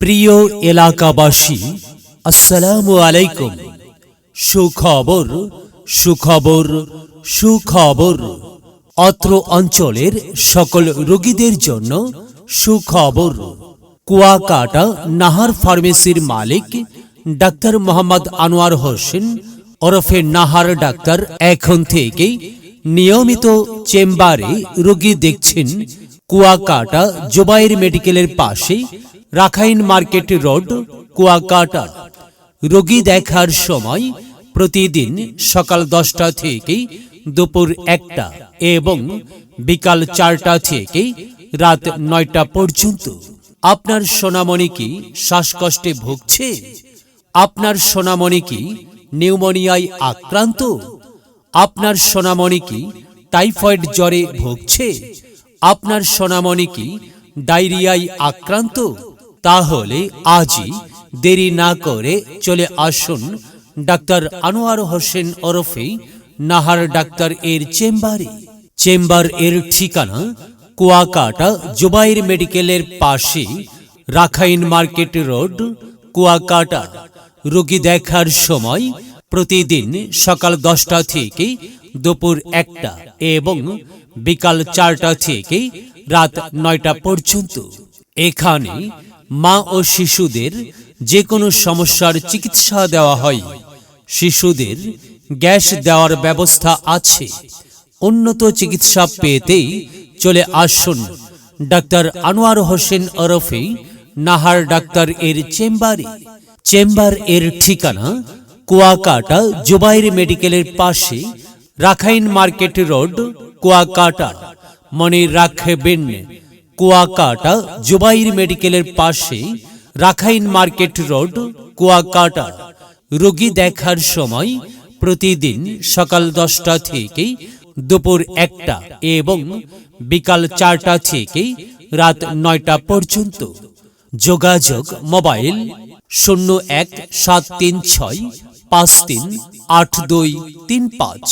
প্রিয় এলাকাবাসী, আসসালামু আলাইকুম। সুখবর সুখবর সুখবর। অত্র অঞ্চলের সকল রোগীদের জন্য সুখবর। কুয়াকাটা নাহার ফার্মেসির মালিক ডাক্তার মোহাম্মদ আনোয়ার হোসেন ওরফে নাহার ডাক্তার এখন থেকে নিয়মিত চেম্বারে রোগী দেখছেন কুয়াকাটা জোবাইর মেডিকেলের পাশে রাখাইন মার্কেট রোড, কুয়াকাটা। রোগী দেখার সময় প্রতিদিন সকাল দশটা থেকে দুপুর একটা এবং বিকাল চারটা থেকে রাত নয়টা পর্যন্ত। আপনার সোনামণি কি শ্বাসকষ্টে ভুগছে? আপনার সোনামণি কি নিউমোনিয়ায় আক্রান্ত? আপনার সোনামণি কি টাইফয়েড জ্বরে ভুগছে? আপনার সোনামণি কি ডায়রিয়ায় আক্রান্ত? তাহলে আজই দেরি না করে চলে আসুন ডাক্তার আনোয়ার হোসেন ওরফে নাহার ডাক্তার এর চেম্বারে। চেম্বার এর ঠিকানা কুয়াকাটা জুবাইর মেডিকেলের পাশে রাখাইন মার্কেট রোড, কুয়াকাটা। রোগী দেখার সময় প্রতিদিন সকাল দশটা থেকে দুপুর একটা এবং বিকাল চারটা থেকে রাত নয়টা পর্যন্ত। এখানে মা ও শিশুদের যে কোনো সমস্যার চিকিৎসা দেওয়া হয়। শিশুদের গ্যাস দেওয়ার ব্যবস্থা আছে। উন্নত চিকিৎসা পেতেই চলে আসুন ডাক্তার আনোয়ার হোসেন ওরফে নাহার ডাক্তার এর চেম্বারে। চেম্বার এর ঠিকানা কুয়াকাটা জুবাইর মেডিকেলের পাশে রাখাইন মার্কেট রোড, কুয়াকাটা। মনে রাখবেন কুয়াকাটা জুবাইর মেডিকেলের পাশে রাখাইন মার্কেট রোড, কুয়াকাটা। রোগী দেখার সময় প্রতিদিন সকাল দশটা থেকে দুপুর একটা এবং বিকাল চারটা থেকে রাত নয়টা পর্যন্ত। যোগাযোগ মোবাইল শূন্য এক সাত তিন ছয় পাঁচ তিন আট দুই তিন পাঁচ।